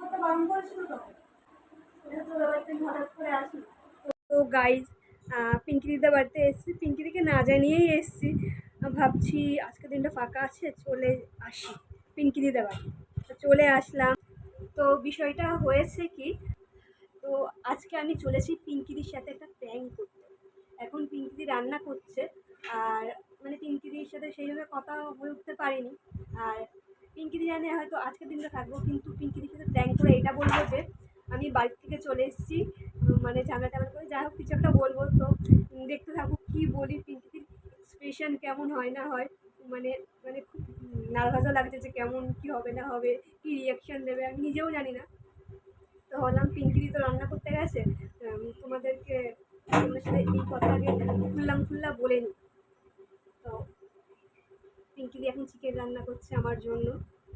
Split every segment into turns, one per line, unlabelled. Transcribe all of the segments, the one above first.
করতে তো?
গাইজ পিঙ্কি দিদার বাড়িতে এসেছি। পিঙ্কি দিকে না জানিয়েই এসেছি। ভাবছি আজকে দিনটা ফাঁকা আছে, চলে আসি পিঙ্কি দিদার বাড়ি চলে আসলাম। তো বিষয়টা হয়েছে কি, তো আজকে আমি চলেছি পিঙ্কিদির সাথে একটা প্র্যাঙ্ক করতে। এখন পিঙ্কিদি রান্না করছে, আর মানে পিঙ্কিদির সাথে সেইভাবে কথা হয়ে উঠতে পারিনি। আর পিঙ্কিদি জানে হয়তো আজকের দিনটা থাকব, কিন্তু পিঙ্কিদির সাথে প্র্যাঙ্ক করে এটা বলব যে আমি বাড়ি থেকে চলে এসেছি। মানে ঝামেলা টামেলা করে যাই হোক, কিছু একটা বলব তো। দেখতে থাকুক কী বলি পিঙ্কিদির এক্সপ্রেশন কেমন হয় না হয়। মানে মানে খুব নার্ভাসও লাগছে যে কেমন, কী হবে না হবে, কী রিয়াকশান দেবে, আমি নিজেও জানি না। তো ভাবলাম পিঙ্কিদি তো রান্না করতে গেছে তোমাদেরকে তোমাদের সাথে এই কথা আগে খুললাম খুল্লা বলে নিই। তো পিঙ্কিদি এখন চিকেন রান্না করছে আমার জন্য,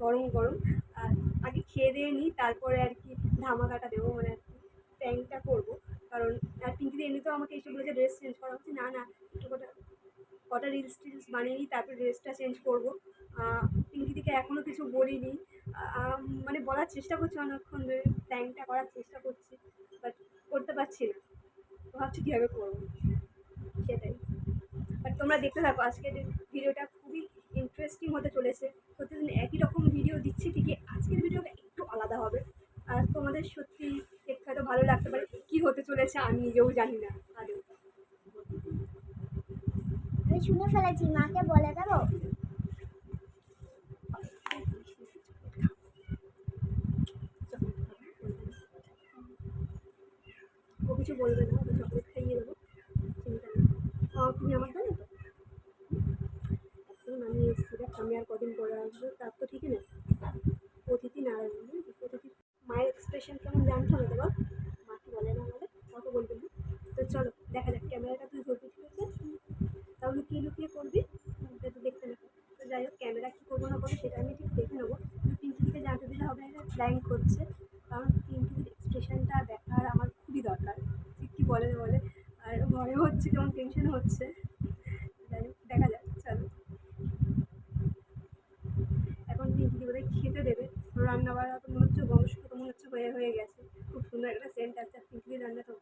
গরম গরম। আর আগে খেয়ে দিয়ে নিই, তারপরে আর কি ধামাকাটা দেবো মানে আর কি ট্যাংটা করব। কারণ, আর পিঙ্কিদি এমনিতেও আমাকে এসে বলেছে ড্রেস চেঞ্জ করা হচ্ছে। না না, একটু কটা কটা রিলস টিলস বানিয়ে নিই, তারপরে ড্রেসটা চেঞ্জ করব। পিঙ্কিদিকে এখনও কিছু বলিনি। মানে বলার চেষ্টা করছি অনেকক্ষণ ধরে প্ল্যানটা করার চেষ্টা করছি বাট করতে পারছি না। ভাবছি কীভাবে করব। সেটাই। বাট তোমরা দেখতে থাকো, আজকের ভিডিওটা ইন্টারেস্টিং হতে চলেছে। প্রতিদিন একই রকম ভিডিও দিচ্ছি ঠিকই আজকের ভিডিওটা একটু আলাদা হবে। আর তোমাদের সত্যি দেখতে হয়তো ভালো লাগতে পারে কী হতে চলেছে আমি নিজেও জানি না।
আমি শুনে ফেলেছি মাকে বলে দেবো?
ও কিছু বলবে না ওকে চকলেট খাইয়ে দেবো চিন্তা নেই আহ, তুমি আমার জানো তো এখন আমি এসেছি দেখ আমি আর কদিন পরে আসব, তার তো ঠিকই না অতিথি বুঝলি? অতিথি মায়ের এক্সপ্রেশন কেমন জানতে হবে তো বল মা কি বলে না বলে কত বলবে না। তো চলো, দেখা যাক, ক্যামেরাটা তুই ধরবি ঠিক আছে? তাহলে লুকিয়ে লুকিয়ে করবি এটা তো দেখতে না তো যাই হোক, ক্যামেরা কী করব না করব সেটা আমি ঠিক দেখে নেব। পিঙ্কিকে জানতে দিলে হবে না প্ল্যান করছে। কারণ পিঙ্কির এক্সপ্রেশনটা দেখার আমার খুবই দরকার। ঠিক কী বলে না বলে, আর ভয় হচ্ছে কেমন টেনশন হচ্ছে যাই হোক দেখা যাক চলো এখন পিঙ্কি বোধহয় খেতে দেবে রান্না বান্না তো মনে হচ্ছে বংশ তো হচ্ছে হয়ে গেছে। খুব সুন্দর একটা সেন্ট আছে পিঙ্কি রান্না তো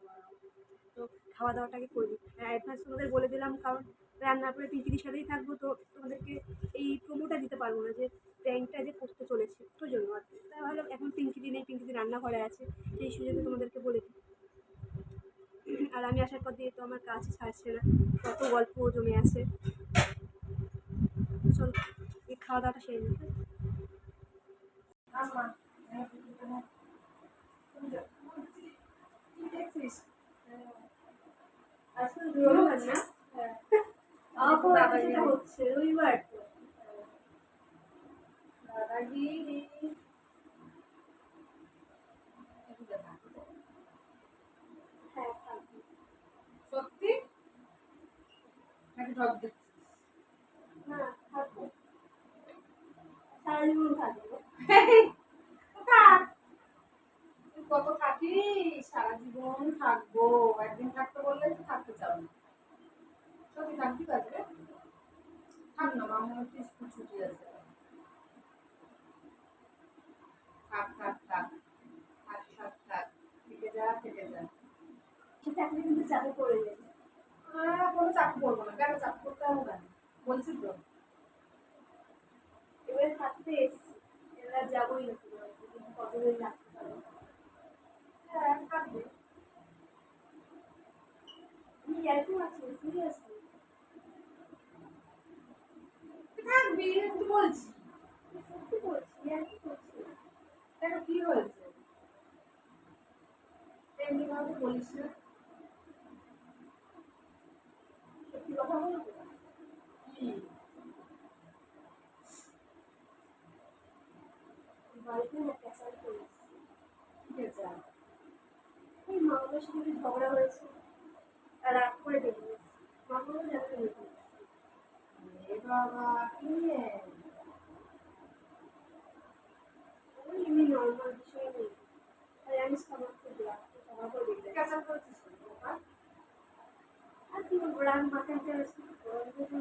তো খাওয়া দাওয়াটাকে করবি অ্যাডভান্স তোমাদের বলে দিলাম, কারণ রান্নার পরে পিঙ্কিদির সাথেই থাকব, তো তোমাদেরকে এই প্রোমোটা দিতে পারব না যে প্র্যাঙ্কটা যে করতে চলেছে। তো জন্য আর কি। তাই ভাবলাম, এখন পিঙ্কিদি নেই, পিঙ্কিদি রান্নাঘরে আছে, সেই সুযোগে তোমাদেরকে বলে দিই। আর আমি আসার পর দিয়ে তো আমার কাজ ছাড়ছে না, কত গল্প জমে আছে। চল খাওয়া দাওয়াটা সেরে নিই। হচ্ছে রবিবার
দাদাগিরি। সত্যি নাকি
জীবন থাকবে
থাক। তুই কত থাকিস থাকব একদিন থাকতে বললে তুই থাকতে চাও না। সত্যি থাকবি কাজে থাক না মামুর একটু স্কুল ছুটি আছে। থাক থাক থাক থাক থাক থাক থেকে যা থেকে যা।
থাকলে কিন্তু চাপে পড়ে যাবে
কোনো চাপ করব না। কেন চাপ করতে হবে কেন বলছি তো।
এবারে থাকতে এসছি। এবার যাবোই না। কতদিন রাখতে পারব
হ্যাঁ থাকবে
আমি এরকম আছি সিরিয়াসলি
থাকবি তো বলছি
সত্যি কি করছি
কেন কি হয়েছে এমনি বলিস না
সত্যি কথা বলব বাড়িতে না ক্যাসাল করে এসছি।
ঠিক আছে
এই মামাদের সাথে একটু ঝগড়া হয়েছে রাগ করে বেরিয়ে এসছি
এ বাবা কি
এমনি নর্মাল বিষয় নেই আর আমি সবার খুব রাগ তো করে।
ক্যাচাল করেছিস বাবা?
আর কি বলব রাগ মাথায় চলেছে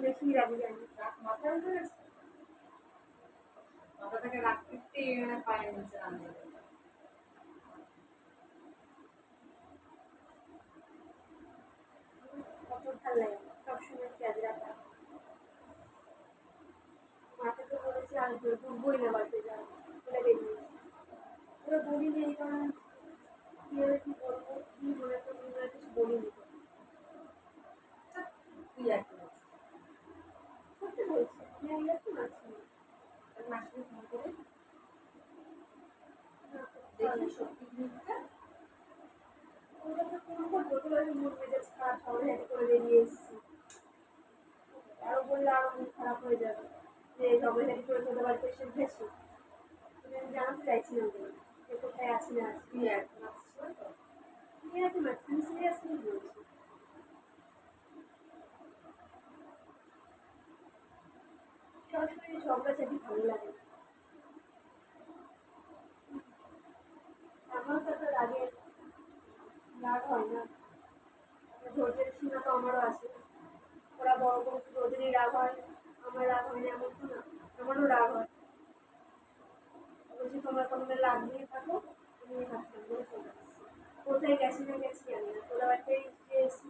বেশি রাগি জানি
রাগ মাথায় গেছে মাথা থেকে রাগ ফিরতে পায়ের নিচে নামিয়ে ভালো
লাগে সবসময় পেঁয়াজ রাখা। মাকে মাথাকে বলেছি, আর ডুববই না বাড়িতে যা, ওটা বেরিয়ে ওরা বলিনি এই কারণ কীভাবে কী বলব, কি মনে করব কিছু বলিনি
কী আর কি
সত্যি বলছি, আমি আর কি
মাছি মাসিকে দেখি সত্যি
তোরা মুড মেজাজ খারাপ সবাই করে বেরিয়ে এসেছি। আরও বললে আরও মুড খারাপ হয়ে যাবে। যে হেঁটে করে তোদের বাড়িতে এসে উঠেছি তোদের আমি যে কোথায় আছি না আছি
তুই তো।
আর কি মারছি আমি সিরিয়াসলি ভালো লাগে না। আমার তো একটা রাগের রাগ হয় না ধৈর্যের সীমা তো আমারও আছে ওরা বড় বড় তো ওদেরই রাগ হয়, আমার রাগ হয় না এমন না আমারও রাগ হয়। বলছি, তোমরা তোমাদের রাগ নিয়ে থাকো কোথায় গেছি না গেছি আমি না তোরা এসছি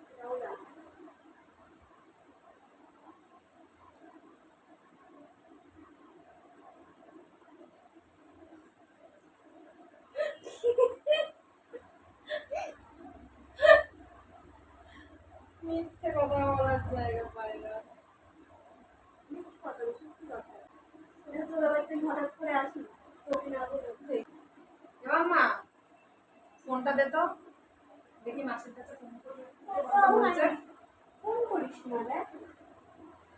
মিথ্যে কথা বলার জায়গা পাই না
মিথ্যে কথা বলছি, সত্যি কথা। এটা তোরা বাড়িতে আমি হঠাৎ করে আসি তোকে না বলে
এবার মা ফোনটা দে তো। দেখি মাসির কাছে ফোন করে
ফোন করিস না দেখ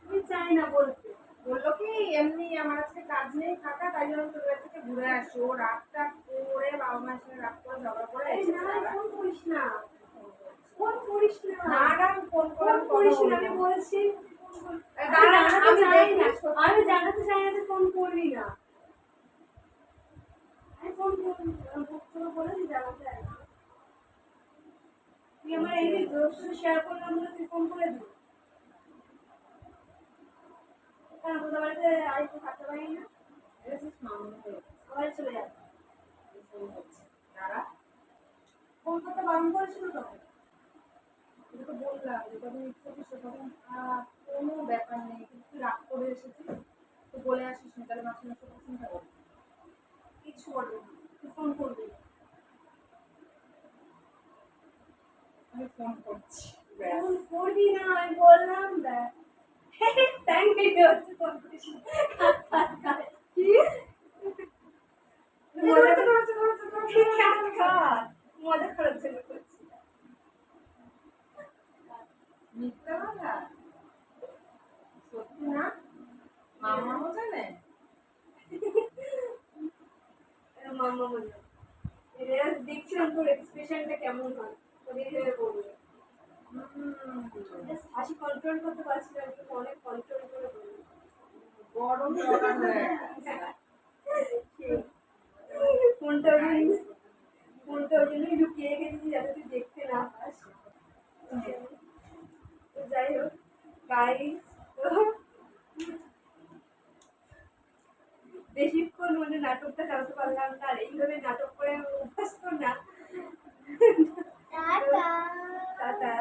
আমি চাই না বলতে।
বলল কি এমনি আমার আজকে কাজ নেই ফাঁকা তাই জন্য তোর থেকে ঘুরে আসো। ও রাতটা করে বাবা মায়ের সঙ্গে রাত করে ঝগড়া করে।
ফোন করিস না। ফোন করিস না।
ফোন করে
ফোন করিস না আমি বলছি আমি জানাতে চাই না ফোন করবি না। আমি ফোন করবি তোকে বলেছি জানাতে তুই আমার এই যে দোষ শেয়ার করলাম বলে তুই ফোন করে দিবি। কারণ তোদের বাড়িতে আর একটু থাকতে পারি না। আবার চলে যাবে।
ফোন
করতে বারণ করেছিল
এটা তো বললাম যে তখন ইচ্ছে করছে তখন কোনো ব্যাপার নেই কিন্তু রাগ করে এসেছিস? তো বলে আসিস না তাহলে মাসি মাসে চিন্তা করবি
কিছু বলবি না তুই ফোন করবি
আমি ফোন করছি
ফোন করবি না আমি বললাম দেখ থ্যাংক ইউ হচ্ছে ফোন করিস
কি?
মজা করছে করছে করছে মজা করার জন্য করছি
মিথ্যা কথা? সত্যি না? মামাও জানে?
মামা মনে এটা দেখছিলাম তোর এক্সপ্রেশনটা কেমন হয়? তোর এইভাবে বলবে হাসি কন্ট্রোল করতে পারছি না একটু অনেক কন্ট্রোল করে বলবে
গরম গেছে।
ফোনটা ফোনটা ওই জন্যই লুকিয়ে রেখেছি যাতে তুই দেখতে না পাস। যাই হোক গাইস বেশিক্ষণ মানে নাটকটা চালাতে পারলাম না আর এইভাবে নাটক করে অভ্যস্ত না। টাটা।